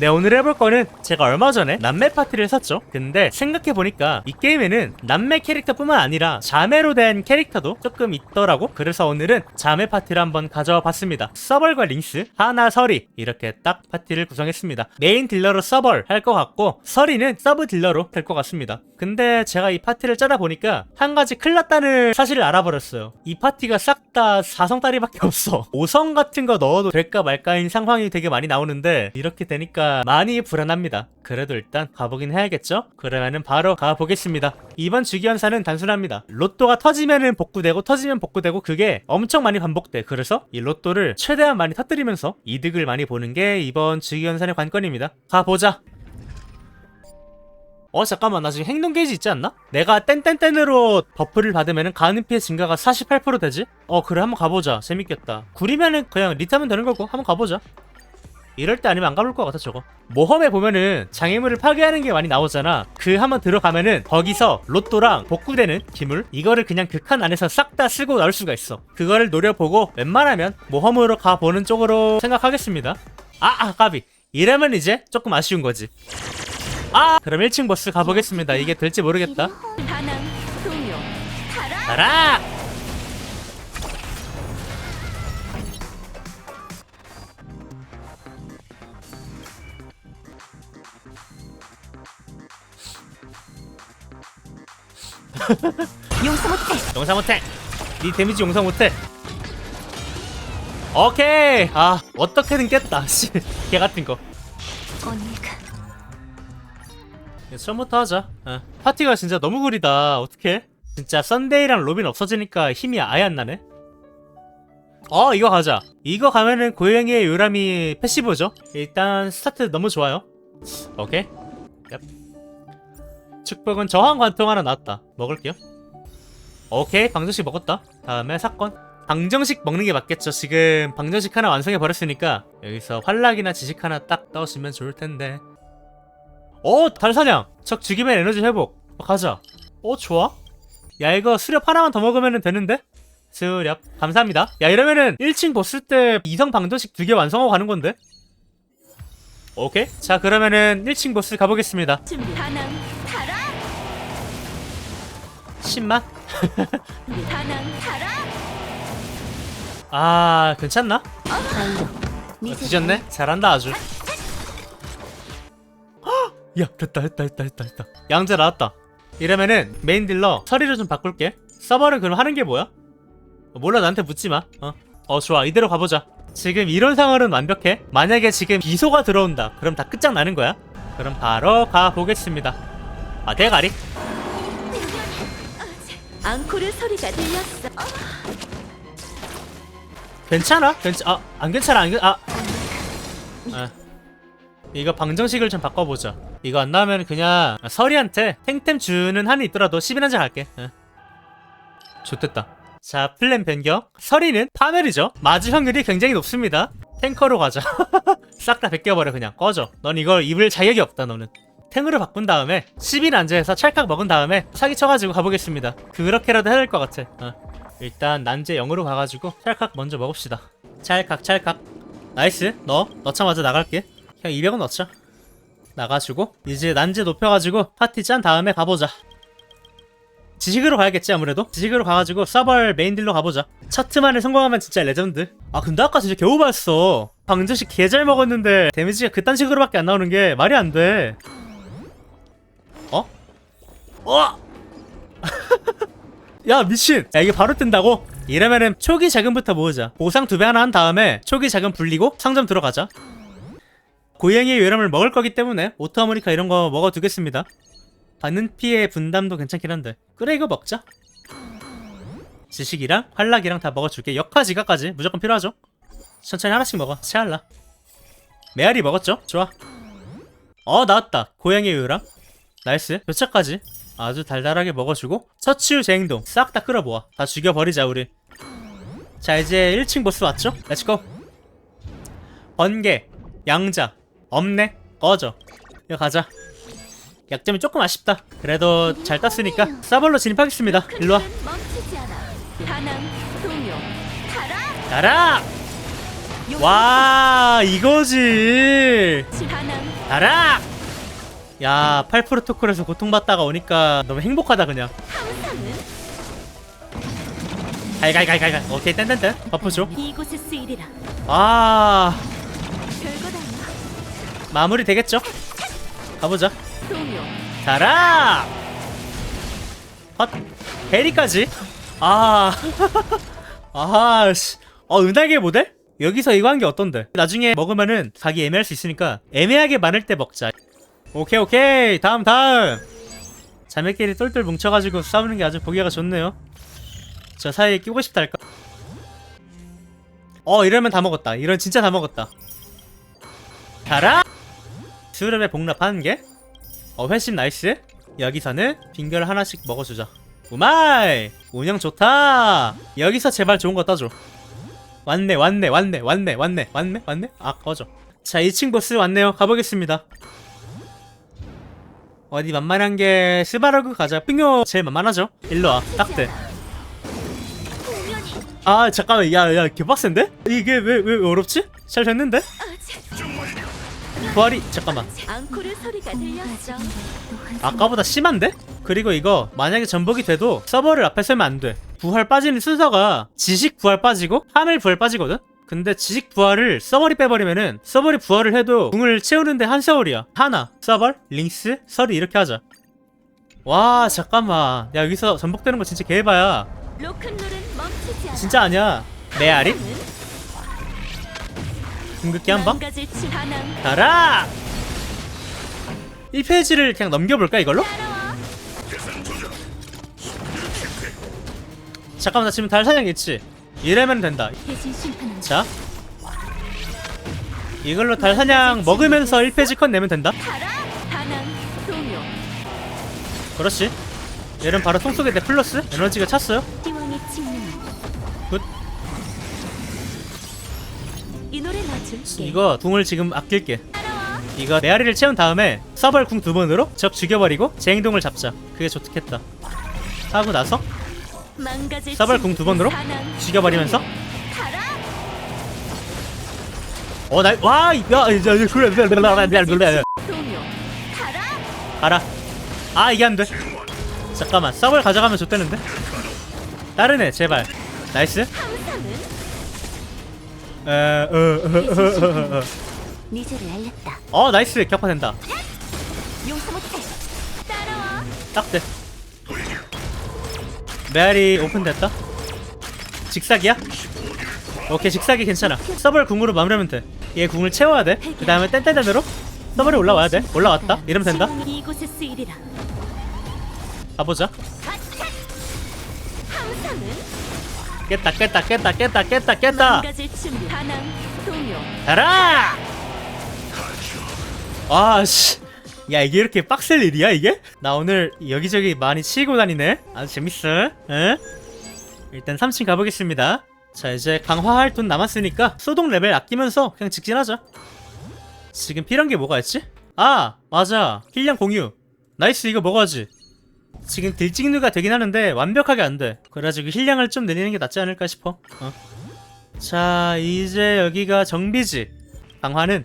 네 오늘 해볼 거는 제가 얼마 전에 남매 파티를 샀죠? 근데 생각해보니까 이 게임에는 남매 캐릭터뿐만 아니라 자매로 된 캐릭터도 조금 있더라고? 그래서 오늘은 자매 파티를 한번 가져와 봤습니다. 서벌과 링스, 하나, 서리 이렇게 딱 파티를 구성했습니다. 메인 딜러로 서벌 할 것 같고 서리는 서브 딜러로 될 것 같습니다. 근데 제가 이 파티를 짜다 보니까 한 가지 큰일 났다는 사실을 알아버렸어요. 이 파티가 싹 다 4성다리밖에 없어. 5성 같은 거 넣어도 될까 말까인 상황이 되게 많이 나오는데 이렇게 되니까 많이 불안합니다. 그래도 일단 가보긴 해야겠죠? 그러면은 바로 가보겠습니다. 이번 주기연사는 단순합니다. 로또가 터지면은 복구되고 터지면 복구되고 그게 엄청 많이 반복돼. 그래서 이 로또를 최대한 많이 터뜨리면서 이득을 많이 보는 게 이번 주기연산의 관건입니다. 가보자. 어 잠깐만. 나 지금 행동 게이지 있지 않나? 내가 땡땡땡으로 버프를 받으면 가는 피해 증가가 48% 되지? 어 그래. 한번 가보자. 재밌겠다. 구리면은 그냥 리타면 되는 거고. 한번 가보자 이럴 때 아니면 안 가볼 것 같아 저거. 모험에 보면은 장애물을 파괴하는 게 많이 나오잖아. 그 한번 들어가면은 거기서 로또랑 복구되는 기물? 이거를 그냥 그칸 안에서 싹 다 쓰고 나올 수가 있어. 그거를 노려보고 웬만하면 모험으로 가보는 쪽으로 생각하겠습니다. 아, 아 까비. 이러면 이제 조금 아쉬운 거지. 아 그럼 1층 보스 가보겠습니다. 이게 될지 모르겠다. 가라 용서 못해. 용서 못해. 니 데미지 용서 못해. 오케이. 아 어떻게든 깼다. 씨 개 같은 거. 언니가. 야, 처음부터 하자. 어. 파티가 진짜 너무 구리다. 어떡해? 진짜 썬데이랑 로빈 없어지니까 힘이 아예 안 나네. 어 이거 가자. 이거 가면은 고양이의 요람이 패시브죠? 일단 스타트 너무 좋아요. 오케이. 얍. 축복은 저항 관통 하나 나왔다. 먹을게요. 오케이 방정식 먹었다. 다음에 사건. 방정식 먹는 게 맞겠죠. 지금 방정식 하나 완성해 버렸으니까 여기서 활락이나 지식 하나 딱 떠주면 좋을 텐데. 어 달사냥! 적 죽이면 에너지 회복. 어, 가자. 어 좋아. 야 이거 수렵 하나만 더 먹으면 되는데? 수렵. 감사합니다. 야 이러면은 1층 보스 때 이성 방정식 두 개 완성하고 가는 건데? 오케이. 자 그러면은 1층 보스 가보겠습니다. 준비. 반항, 타라. 10만 반항, 타라. 아 괜찮나? 어, 뒤졌네 잘한다 아주 헉! 야 됐다 됐다 됐다 됐다 됐다 양자 나왔다 이러면은 메인 딜러 서리를 좀 바꿀게 서버는 그럼 하는 게 뭐야? 어, 몰라 나한테 묻지마 어. 어 좋아 이대로 가보자 지금 이런 상황은 완벽해 만약에 지금 비소가 들어온다 그럼 다 끝장나는 거야 그럼 바로 가보겠습니다 아 대가리 앙코르 소리가 들렸어. 괜찮아? 괜찮 아 안 괜찮아 안 괜.. 아. 아. 이거 방정식을 좀 바꿔보자. 이거 안 나오면 그냥 서리한테 탱템 주는 한이 있더라도 10인 한장 할게. 예. 좋됐다. 자 플랜 변경. 서리는 파멸이죠. 맞을 확률이 굉장히 높습니다. 탱커로 가자. 싹 다 벗겨버려 그냥. 꺼져. 넌 이걸 입을 자격이 없다 너는 탱으로 바꾼 다음에 10인 안제해서 찰칵 먹은 다음에 사기 쳐가지고 가보겠습니다. 그렇게라도 해야 될 것 같아. 어. 일단 난제 0으로 가가지고 찰칵 먼저 먹읍시다. 찰칵 찰칵. 나이스. 너 넣자마자 나갈게. 그냥 200원 넣자. 나가지고 이제 난제 높여가지고 파티 짠 다음에 가보자. 지식으로 가야겠지 아무래도? 지식으로 가가지고 서벌 메인 딜로 가보자. 차트만에 성공하면 진짜 레전드. 아 근데 아까 진짜 겨우 봤어. 방정식 개 잘 먹었는데 데미지가 그딴 식으로밖에 안 나오는 게 말이 안돼. 어? 어? 야 미친. 야 이게 바로 뜬다고? 이러면은 초기 자금부터 모으자. 보상 두 배 하나 한 다음에 초기 자금 불리고 상점 들어가자. 고양이의 요람을 먹을 거기 때문에 오토아모니카 이런 거 먹어두겠습니다. 받는 피해 분담도 괜찮긴 한데. 그래 이거 먹자. 지식이랑 활락이랑 다 먹어줄게. 역화 지각까지. 무조건 필요하죠. 천천히 하나씩 먹어. 체할라. 메아리 먹었죠? 좋아. 어 나왔다. 고양이의 요람. 나이스. 교차까지 아주 달달하게 먹어주고 처치 후 재행동 싹 다 끌어모아. 다 죽여버리자 우리. 자 이제 1층 보스 왔죠? 렛츠고 번개 양자 없네 꺼져. 이거 가자. 약점이 조금 아쉽다. 그래도 잘 땄으니까 사벌로 진입하겠습니다. 일로와. 가라! 와 이거지. 가라 야 8프로토콜에서 고통받다가 오니까 너무 행복하다 그냥. 갈갈갈갈갈 오케이 버프 줘 이곳에 쓰이리라. 아. 별거 다 마무리 되겠죠? 가보자. 동요. 가라! 헛. 베리까지? 아. 아 씨. 어 은하계 모델? 여기서 이거 한 게 어떤데? 나중에 먹으면은 가기 애매할 수 있으니까 애매하게 많을 때 먹자 오케이 오케이. 다음 다음. 자매끼리 똘똘 뭉쳐가지고 싸우는 게 아주 보기가 좋네요. 저 사이에 끼고 싶다 할까? 어 이러면 다 먹었다. 이런 진짜 다 먹었다. 가라! 수렵에 복납 한 개? 어 회심 나이스. 여기서는 빙결 하나씩 먹어주자. 우마이! 운영 좋다! 여기서 제발 좋은 거 떠줘. 왔네 왔네 왔네 왔네 왔네 왔네 왔네? 아 꺼져. 자 2층 보스 왔네요. 가보겠습니다 어디 만만한 게 스바르그 가자 삥요 제일 만만하죠 일로와 딱대 아 잠깐만 야야 개빡센데? 이게 왜 왜 어렵지? 잘 됐는데? 부활이 잠깐만 아까보다 심한데? 그리고 이거 만약에 전복이 돼도 서버를 앞에 세면 안 돼. 부활 빠지는 순서가 지식 부활 빠지고 하늘 부활 빠지거든? 근데 지식 부활을 서버리 빼버리면은 서버리 부활을 해도 궁을 채우는데 한 세월이야. 하나, 서벌, 링스, 설이 이렇게 하자. 와 잠깐만 야 여기서 전복되는 거 진짜 않아 진짜 아니야 메아리? 항상은 궁극기 한방? 가라! 1페이지를 그냥 넘겨볼까 이걸로? 잠깐만 나 지금 달 사냥 있지? 이래면 된다. 자. 이걸로 달 사냥 먹으면서 1페이지 컷 내면 된다? 그렇지. 얘는 바로 통 속에 내 플러스? 에너지가 찼어요? 굿. 이 이거 궁을 지금 아낄게. 이거 메아리를 채운 다음에 서벌 궁 두 번으로 적 죽여버리고 제 행동을 잡자. 그게 좋겠다. 하고 나서 치 궁두 번으로? 죽여버리면서 어나와야 이제 그래 가라 아 이게 안돼 잠깐만 서벌 가져가면 좋대는데 다른 애 제발 나이스 항상은 어, 어 나이스 격파된다 딱돼 메아리 오픈됐다? 직사기야? 오케이 직사기 괜찮아. 서벌 궁으로 마무리하면 돼얘 궁을 채워야 돼그 다음에 땡땡땡으로 서벌이 올라와야 돼. 올라왔다. 이러면 된다. 가보자. 깼다 깼다 깼다 깼다 깼다 깼다. 가라! 아씨 야 이게 이렇게 빡셀 일이야 이게? 나 오늘 여기저기 많이 치고 다니네. 아주 재밌어 에? 일단 3층 가보겠습니다. 자 이제 강화할 돈 남았으니까 소독 레벨 아끼면서 그냥 직진하자. 지금 필요한 게 뭐가 있지? 아 맞아. 힐량 공유. 나이스 이거 먹어야지 지금 딜찍누가 되긴 하는데 완벽하게 안돼. 그래가지고 힐량을 좀 내리는 게 낫지 않을까 싶어. 어. 자 이제 여기가 정비지. 강화는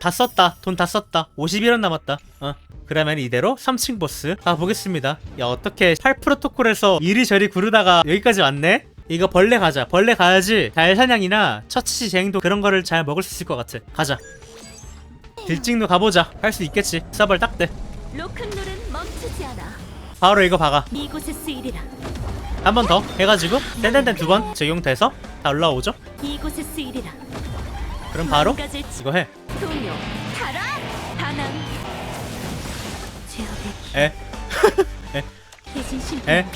다 썼다. 돈 다 썼다. 51원 남았다. 어 그러면 이대로 3층 보스. 가보겠습니다. 야 어떻게 8프로토콜에서 이리저리 구르다가 여기까지 왔네? 이거 벌레 가자. 벌레 가야지. 달 사냥이나 처치 재행도 그런 거를 잘 먹을 수 있을 것 같아. 가자. 딜찍누 가보자. 할 수 있겠지. 서벌 딱대 로큰롤은 멈추지 않아. 바로 이거 박아. 이곳에 쓰이리라. 한 번 더 해가지고 땡땡땡 두번 적용돼서 다 올라오죠? 이곳에 쓰이리라. 그럼 바로 이거 해. 동요 가라. 반항. 제어백 에? 대신 심판 에?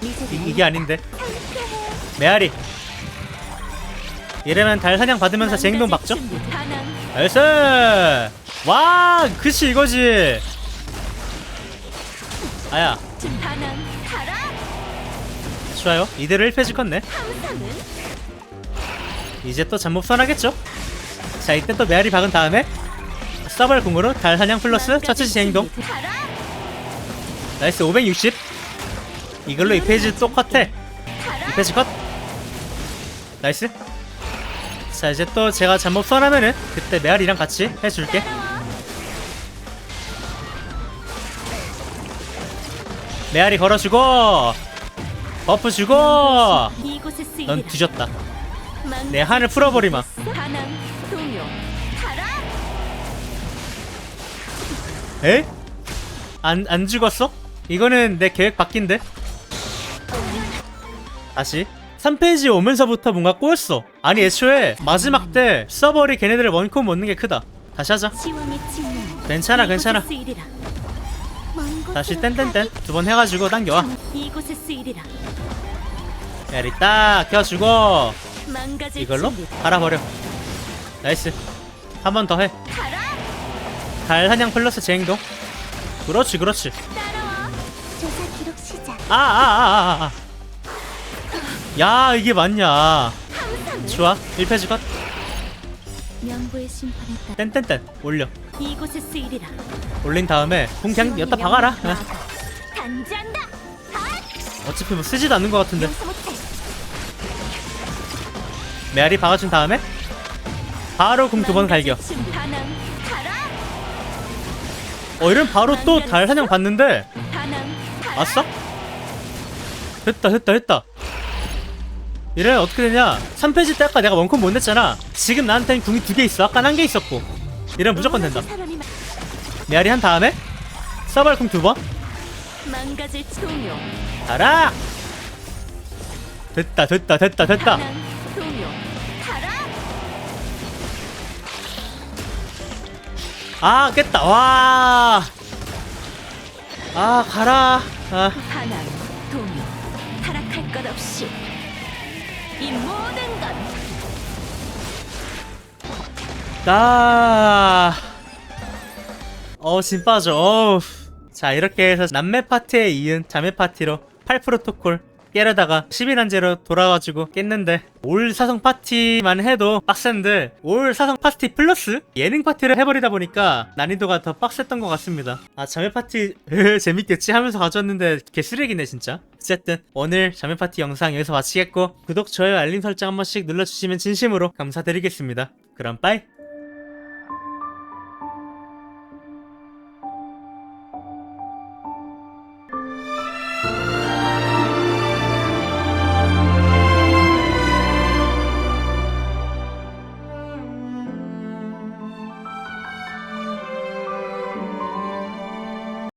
이, 이게 아닌데? 메아리. 이러면 달 사냥 받으면서 제 행동? 반항. 나이스! 와 그치 이거지. 아야. 좋아요. 이대로 1페이지 컸네 항상은? 이제 또 잠못 선하겠죠? 자 이때 또 메아리 박은 다음에 서벌 궁으로 달 사냥 플러스 처치 제 행동. 가라 나이스 560 이걸로 2페이지 또 컷해. 가라 2페이지 컷. 나이스. 자 이제 또 제가 잠못 선하면은 그때 메아리랑 같이 해줄게. 메아리 걸어주고 버프 주고. 넌 뒤졌다. 내 한을 풀어버리마 에? 안, 안 죽었어? 이거는 내 계획 바뀐데? 다시. 3페이지 오면서부터 뭔가 꼬였어. 아니 애초에 마지막 때 서버리 걔네들을 원콤 먹는 게 크다. 다시 하자. 괜찮아 괜찮아. 다시 땡땡땡 두 번 해가지고 당겨와. 야리 딱 켜주고. 이걸로. 갈아버려. 나이스. 한 번 더해 달 사냥 플러스 제행동? 그렇지 그렇지. 조사 기록 시작. 아아아 아아 야 이게 맞냐? 좋아. 1페이지 컷. 명부의 심판에 따라 땡땡땡 올려. 이곳에 쓰이리라 올린 다음에 공 그냥 여기다 박아라. 어. 단지한다 어차피 뭐 쓰지도 않는 것 같은데. 용서 못해. 메아리 박아준 다음에 바로 공두번 갈겨 어 이러면 바로 또 달 사냥 봤는데. 왔어? 됐다 됐다 됐다. 이러면 어떻게 되냐? 3페이지 때 아까 내가 원콤 못 냈잖아. 지금 나한테는 궁이 두 개 있어. 아까 한 개 있었고. 이러면 무조건 된다. 메아리 한 다음에? 서발 궁 두 번? 망가질 동요 알아! 됐다 됐다 됐다 됐다 아 깼다. 와 아 가라. 아. 동요. 타락할 것 없이. 이 모든 것. 아. 어, 진 빠져. 어우. 자, 이렇게 해서 남매 파티에 이은 자매 파티로 8 프로토콜 깨려다가 11한제로 돌아가지고 깼는데 올 사성 파티만 해도 빡센데 올 사성 파티 플러스 예능 파티를 해버리다 보니까 난이도가 더 빡셌던 것 같습니다. 아 자매 파티 재밌겠지? 하면서 가져왔는데 개 쓰레기네 진짜. 어쨌든 오늘 자매 파티 영상 여기서 마치겠고 구독, 좋아요, 알림 설정 한 번씩 눌러주시면 진심으로 감사드리겠습니다. 그럼 빠이